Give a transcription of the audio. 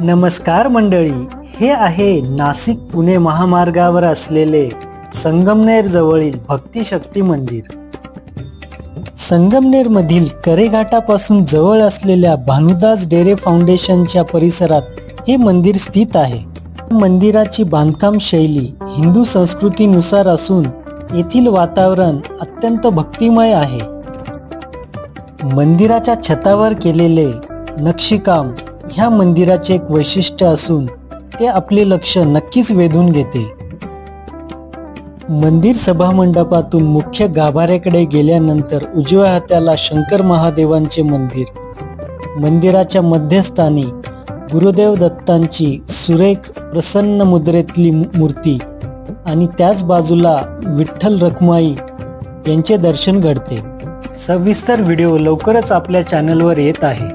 नमस्कार मंडळी हे आहे नाशिक पुणे महामार्गावर असलेले संगमनेर जवळील भक्तिशक्ती मंदिर. संगमनेर मधील करेघाटापासून जवळ असलेल्या भानुदास डेरे फाउंडेशनच्या परिसरात हे मंदिर स्थित आहे. मंदिराची बांधकाम शैली हिंदू संस्कृतीनुसार असून येथील वातावरण अत्यंत भक्तिमय आहे. मंदिराच्या छतावर केलेले नक्षीकाम ह्या मंदिराचे एक वैशिष्ट्य असून ते आपले लक्ष नक्कीच वेधून घेते. मंदिर सभामंडपातून मुख्य गाभाऱ्याकडे गेल्यानंतर उजव्या हाताला शंकर महादेवांचे मंदिर. मंदिराच्या मध्यस्थानी गुरुदेव दत्तांची सुरेख प्रसन्न मुद्रेतली मूर्ती आणि त्याच बाजूला विठ्ठल रखमाई यांचे दर्शन घडते. सविस्तर व्हिडिओ लवकरच आपल्या चॅनलवर येत आहे.